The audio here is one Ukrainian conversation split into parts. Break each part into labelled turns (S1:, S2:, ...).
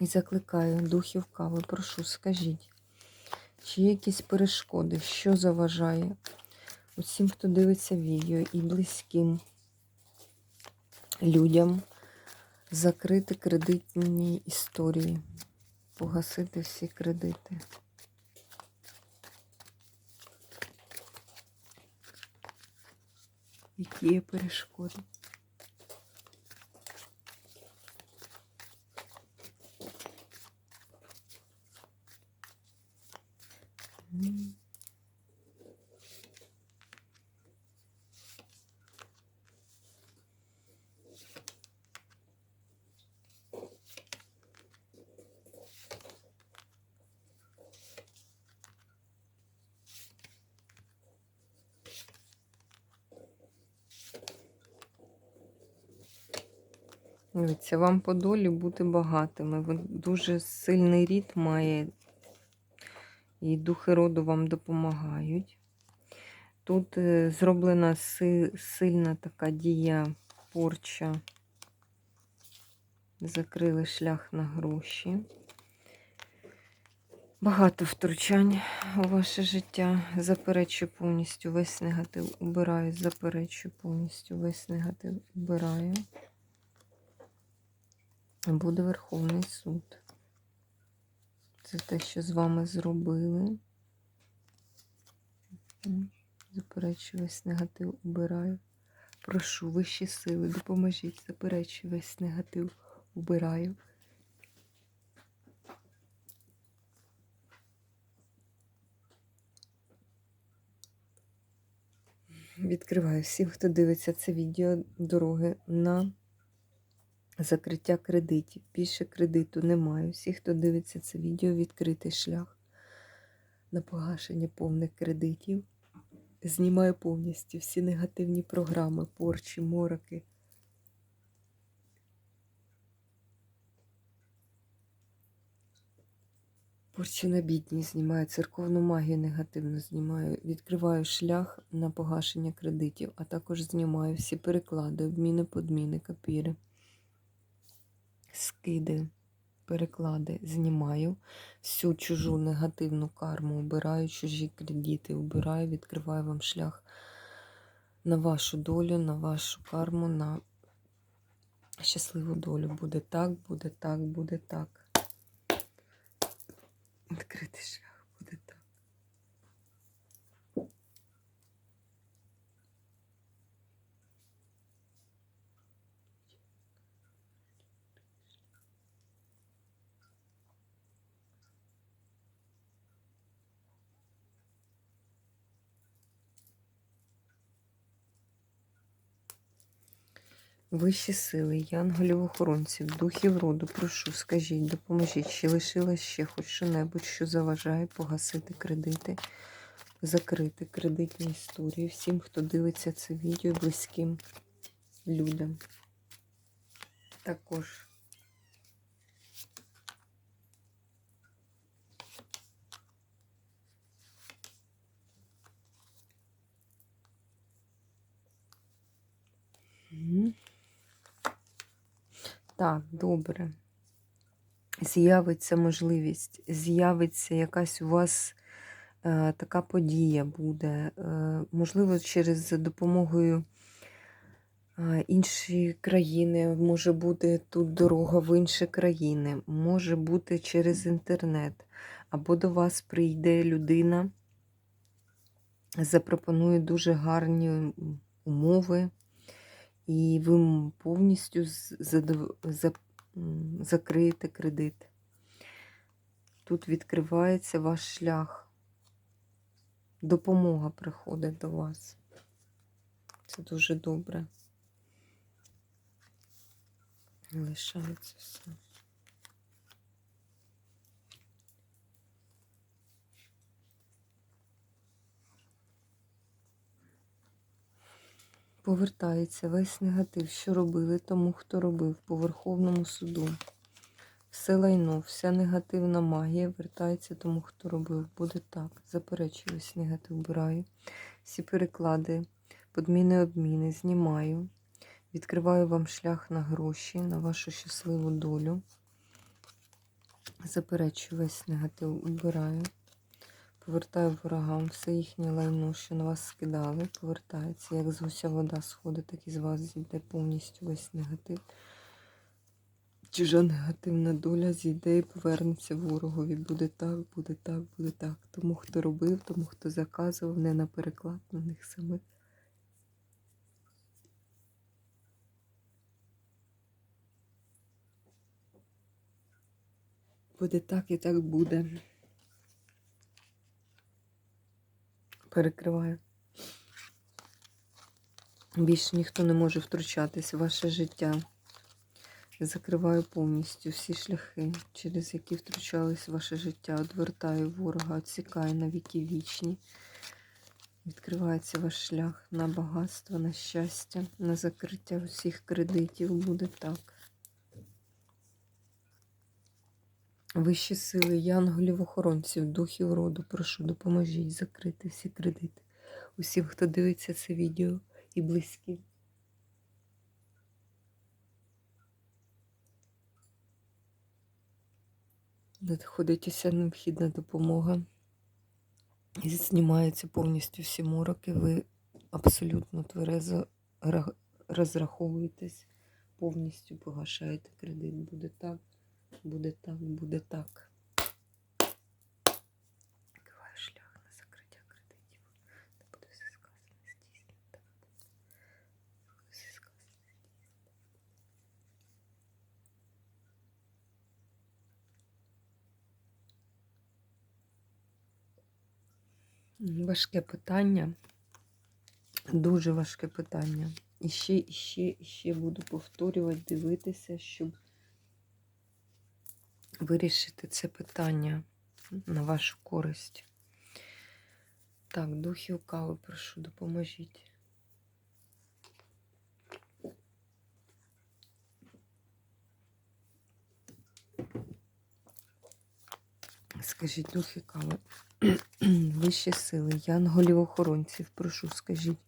S1: І закликаю духів кави, прошу, скажіть, чи є якісь перешкоди, що заважає усім, хто дивиться відео, і близьким людям закрити кредитні історії, погасити всі кредити. Які є перешкоди? Дивіться, вам по долі бути багатими. Дуже сильний рід має, і духи роду вам допомагають. Тут е, зроблена сильна така дія порча. Закрили шлях на гроші. Багато втручань у ваше життя. Заперечую повністю весь негатив. Убираю, заперечую повністю весь негатив. Убираю. Буде Верховний суд. Це те, що з вами зробили. Мгм. Заперечую весь негатив, убираю. Прошу вищі сили, допоможіть, заперечую весь негатив, убираю. Відкриваю всім, хто дивиться це відео, дороги на закриття кредитів. Більше кредиту немає. Всі, хто дивиться це відео, відкритий шлях на погашення повних кредитів. Знімаю повністю всі негативні програми, порчі, мороки. Порчу на бідність знімаю, церковну магію негативно знімаю, відкриваю шлях на погашення кредитів, а також знімаю всі переклади, обміни, подміни, копіри, скиди, переклади знімаю, всю чужу негативну карму убираю, чужі кредити убираю, відкриваю вам шлях на вашу долю, на вашу карму, на щасливу долю. Буде так, буде так, буде так. Відкритий шлях буде так. Вищі сили, янголів охоронців, духів роду, прошу, скажіть, допоможіть, чи лишилось ще хоч що-небудь, що заважає погасити кредити, закрити кредитні історії всім, хто дивиться це відео, близьким людям. Також. Мгм. Так, добре. З'явиться можливість, з'явиться якась у вас е, така подія буде. Е, можливо, через допомогою е, іншої країни, може бути тут дорога в інші країни, може бути через інтернет, або до вас прийде людина, запропонує дуже гарні умови. І ви повністю задов- за- закриєте кредит. Тут відкривається ваш шлях. Допомога приходить до вас. Це дуже добре. Лишається все. Повертається весь негатив, що робили тому, хто робив по Верховному суду. Все лайно, вся негативна магія вертається тому, хто робив. Буде так. Заперечую весь негатив, вбираю. Всі переклади, подміни, обміни, знімаю. Відкриваю вам шлях на гроші, на вашу щасливу долю. Заперечую весь негатив, убираю. Повертаю ворогам все їхнє лайно, що на вас скидали, повертається. Як з гуся вода сходить, так і з вас зійде повністю весь негатив. Чужа негативна доля зійде і повернеться ворогові. Буде так, буде так, буде так. Тому, хто робив, тому, хто заказував, не на переклад на них самих. Буде так і так буде. Перекриваю. Більше ніхто не може втручатись в ваше життя. Закриваю повністю всі шляхи, через які втручались ваше життя. Одвертаю ворога, відсікаю на віки вічні. Відкривається ваш шлях на багатство, на щастя, на закриття всіх кредитів. Буде так. Вищі сили, янголів, охоронців, духів роду, прошу, допоможіть закрити всі кредити. Усім, хто дивиться це відео і близькі. Надходить уся необхідна допомога. І знімаються повністю всі мороки. Ви абсолютно тверезо розраховуєтесь, повністю погашаєте кредит. Буде так, буде так, буде так. Відкриваю шлях на закриття кредитів. Та буде. Все сказане, здійснено. Важке питання. Дуже важке питання. І ще, і ще, і ще буду повторювати, дивитися, щоб вирішити це питання на вашу користь. Так, духів кави, прошу, допоможіть. Скажіть, духи кави, вищі сили, янголів охоронців, прошу, скажіть,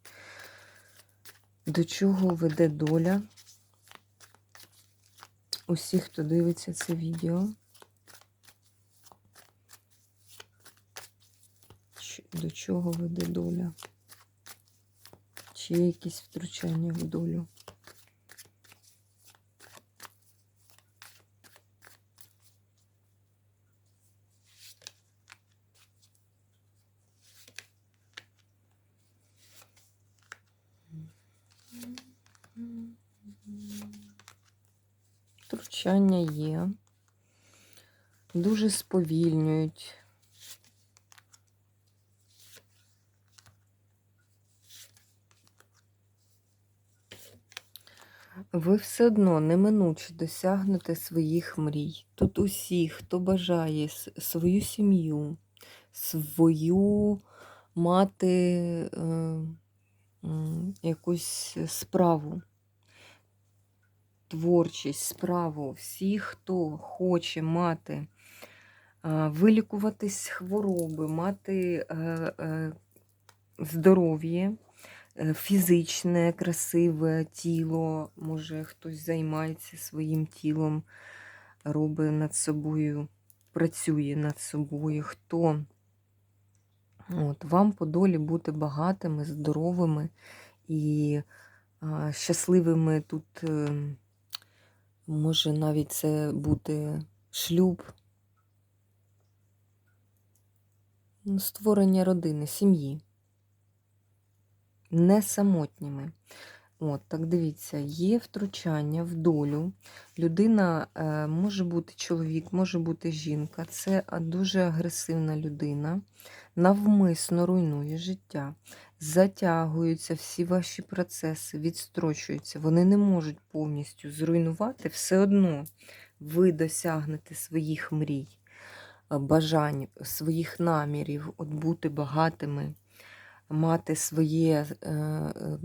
S1: до чого веде доля усіх, хто дивиться це відео? До чого веде доля? Чи є якісь втручання в долю? Втручання є. Дуже сповільнюють. Ви все одно неминуче досягнете своїх мрій. Тут усі, хто бажає свою сім'ю, свою мати е, м, якусь справу, творчість, справу, всі, хто хоче мати, е, вилікуватись хвороби, мати е, е, здоров'я, фізичне, красиве тіло, може хтось займається своїм тілом, робить над собою, працює над собою. Хто От, вам по долі бути багатими, здоровими і а, щасливими тут е, може навіть це бути шлюб, ну, створення родини, сім'ї. Не самотніми. От, так дивіться, є втручання в долю. Людина е, може бути чоловік, може бути жінка. Це дуже агресивна людина, навмисно руйнує життя, затягуються всі ваші процеси, відстрочуються. Вони не можуть повністю зруйнувати все одно. Ви досягнете своїх мрій, е, бажань, своїх намірів, от бути багатими, мати своє, е, е,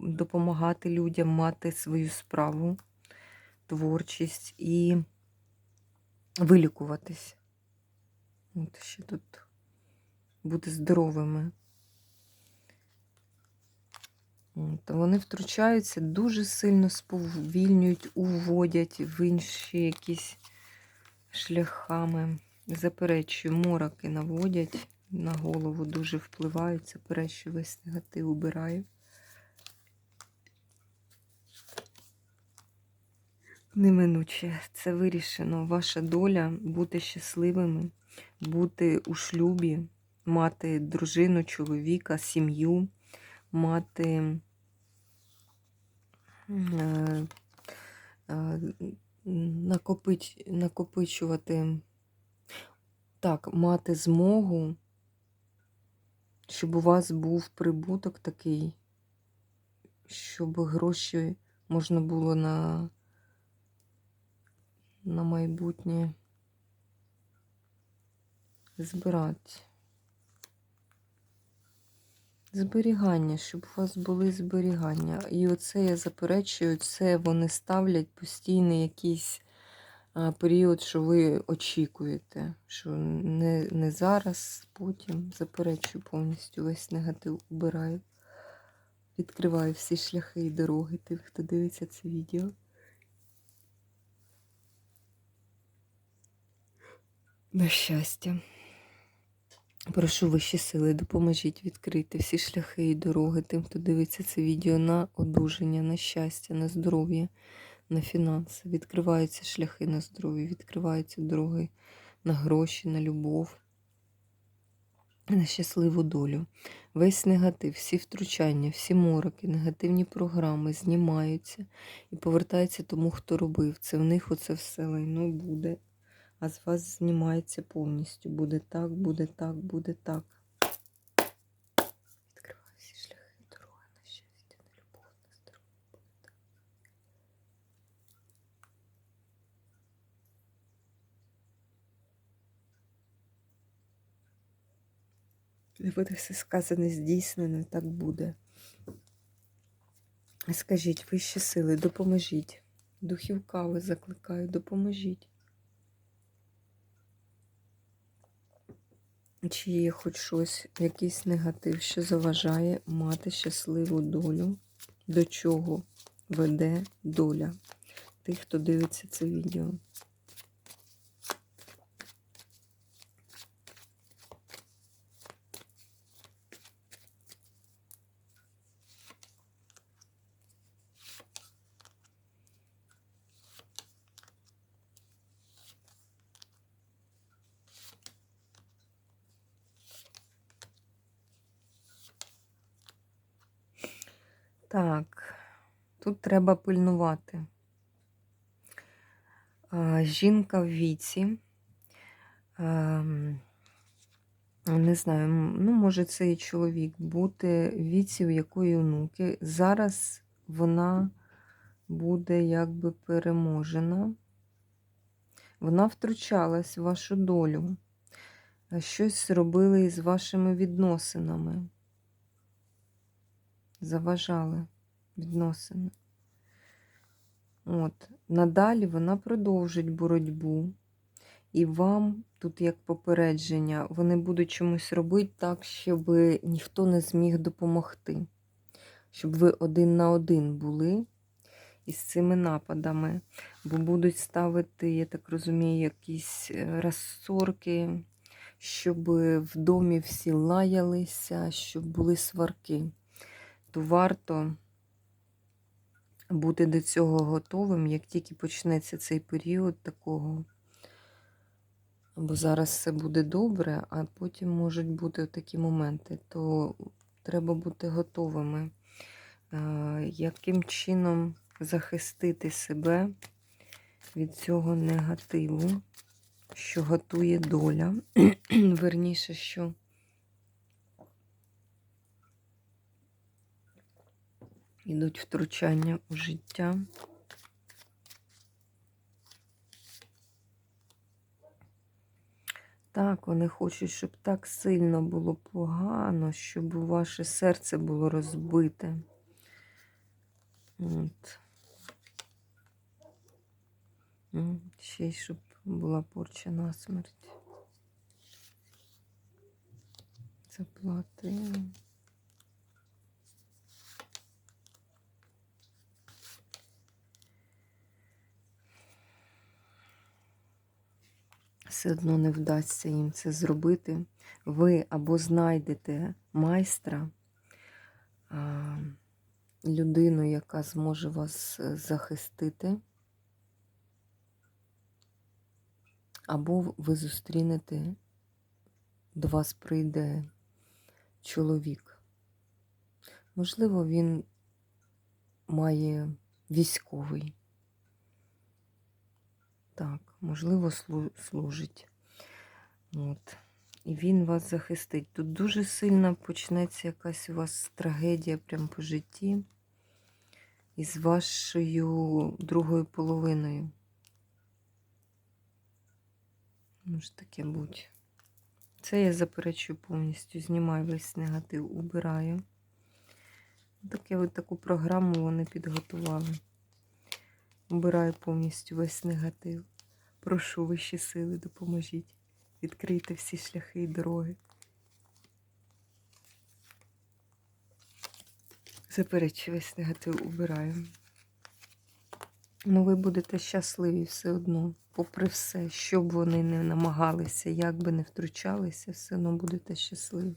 S1: допомагати людям, мати свою справу, творчість і вилікуватись. От ще тут бути здоровими. От, вони втручаються, дуже сильно сповільнюють, уводять в інші якісь шляхами. Заперечую, мороки наводять на голову, дуже впливають. Заперечую, весь негатив убираю. Неминуче, це вирішено. Ваша доля бути щасливими, бути у шлюбі, мати дружину, чоловіка, сім'ю, мати е, е, накопич, накопичувати, так, мати змогу, щоб у вас був прибуток такий, щоб гроші можна було на на майбутнє збирати. Зберігання, щоб у вас були зберігання. І оце я заперечую, це вони ставлять постійний якийсь період, що ви очікуєте. Що не, не зараз, потім заперечую повністю весь негатив убираю. Відкриваю всі шляхи і дороги тих, хто дивиться це відео. На щастя. Прошу вищі сили, допоможіть відкрити всі шляхи і дороги тим, хто дивиться це відео на одужання, на щастя, на здоров'я, на фінанси. Відкриваються шляхи на здоров'я, відкриваються дороги на гроші, на любов, на щасливу долю. Весь негатив, всі втручання, всі мороки, негативні програми знімаються і повертаються тому, хто робив. Це в них оце все лайно буде а з вас знімається повністю. Буде так, буде так, буде так. Відкриваю всі шляхи, дороги на щастя, на любов, на здоров'я. Буде так. Не буде все сказане, здійснено, так буде. Скажіть, вищі сили, допоможіть. Духів кави закликаю, допоможіть. Чи є хоч щось, якийсь негатив, що заважає мати щасливу долю, до чого веде доля тих, хто дивиться це відео. Так, тут треба пильнувати. Жінка в віці. ем, Не знаю, ну, може, це і чоловік бути в віці, у якої онуки. Зараз вона буде якби переможена. Вона втручалась в вашу долю. Щось зробили із вашими відносинами заважали відносини. От. Надалі вона продовжить боротьбу. І вам, тут як попередження, вони будуть чомусь робити так, щоб ніхто не зміг допомогти. Щоб ви один на один були із цими нападами. Бо будуть ставити, я так розумію, якісь е, розсорки, щоб в домі всі лаялися, щоб були сварки то варто бути до цього готовим, як тільки почнеться цей період такого. Бо зараз все буде добре, а потім можуть бути такі моменти, то треба бути готовими, яким чином захистити себе від цього негативу. що готує доля. Верніше, що йдуть втручання у життя. Так, вони хочуть, щоб так сильно було погано, щоб ваше серце було розбите. От. Ще й щоб була порча на смерть. Заплати. Все одно не вдасться їм це зробити. Ви або знайдете майстра, людину, яка зможе вас е, захистити, або ви зустрінете, до вас прийде чоловік. Можливо, він має військовий. Так, можливо, служить. От. І він вас захистить. Тут дуже сильно почнеться якась у вас трагедія прямо по житті із вашою другою половиною. Може таке бути. Це я заперечую повністю. Знімаю весь негатив, убираю. Таке от таку програму вони підготували. Убираю повністю весь негатив. Прошу вищі сили, допоможіть. Відкрийте всі шляхи і дороги. Заперечую весь негатив убираю. Ну, ви будете щасливі все одно, попри все, що б вони не намагалися, як би не втручалися, все одно будете щасливі.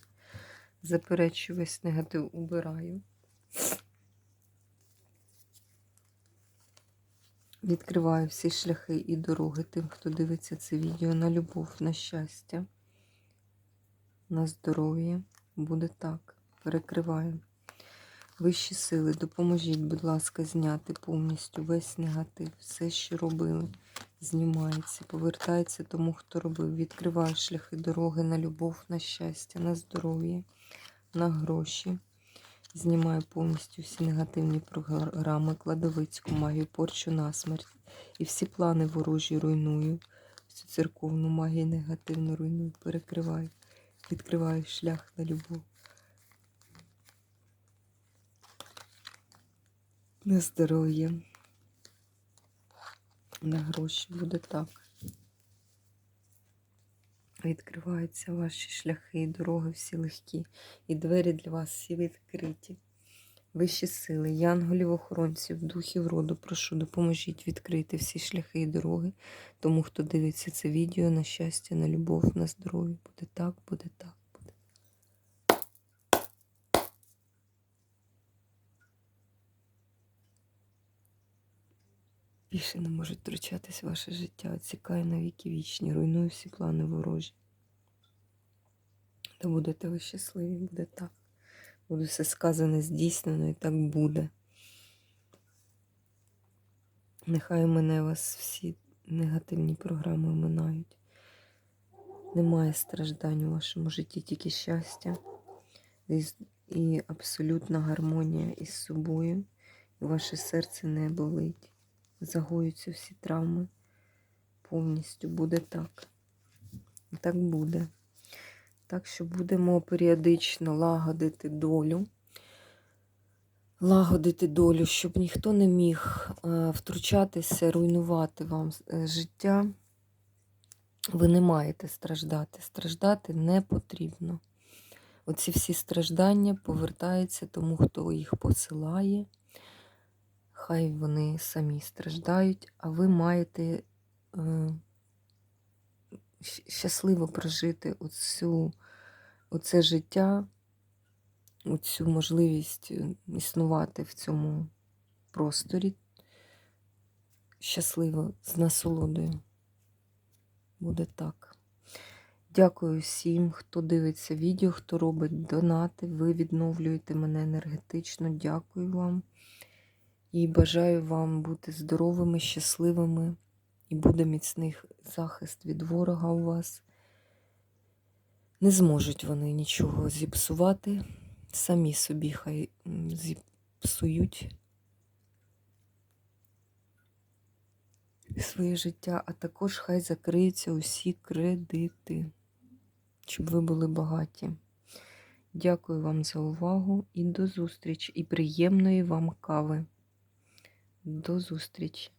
S1: Заперечую весь негатив убираю. Відкриваю всі шляхи і дороги тим, хто дивиться це відео на любов, на щастя, на здоров'я. Буде так. Перекриваю. Вищі сили, допоможіть, будь ласка, зняти повністю весь негатив, все, що робили, знімається, повертається тому, хто робив. Відкриваю шляхи дороги на любов, на щастя, на здоров'я, на гроші. Знімаю повністю всі негативні програми, кладовицьку магію, порчу на смерть. І всі плани ворожі руйную. Всю церковну магію негативно руйную, перекриваю, відкриваю шлях на любов. На здоров'я. На гроші буде так. Відкриваються ваші шляхи і дороги всі легкі, і двері для вас всі відкриті. Вищі сили, янголів, охоронців, духів роду, прошу, допоможіть відкрити всі шляхи і дороги, тому хто дивиться це відео на щастя, на любов, на здоров'я. Буде так, буде так, Більше не можуть втручатись ваше життя, оцікає на віки вічні, руйнує всі плани ворожі. Та будете ви щасливі, буде так. Буде все сказане, здійснено і так буде. Нехай мене вас всі негативні програми минають. Немає страждань у вашому житті, тільки щастя і абсолютна гармонія із собою. І ваше серце не болить. Загоюються всі травми. Повністю буде так. Так буде. Так що будемо періодично лагодити долю. Лагодити долю, щоб ніхто не міг е, втручатися, руйнувати вам е, життя. Ви не маєте страждати. Страждати не потрібно. Оці всі страждання повертаються тому, хто їх посилає. Хай вони самі страждають, а ви маєте е, щасливо прожити оцю, оце життя, оцю можливість існувати в цьому просторі щасливо, з насолодою. Буде так. Дякую всім, хто дивиться відео, хто робить донати. Ви відновлюєте мене енергетично. Дякую вам. І бажаю вам бути здоровими, щасливими і буде міцний захист від ворога у вас. Не зможуть вони нічого зіпсувати, самі собі хай зіпсують своє життя, а також хай закриються усі кредити, щоб ви були багаті. Дякую вам за увагу і до зустрічі, і приємної вам кави. До зустрічі!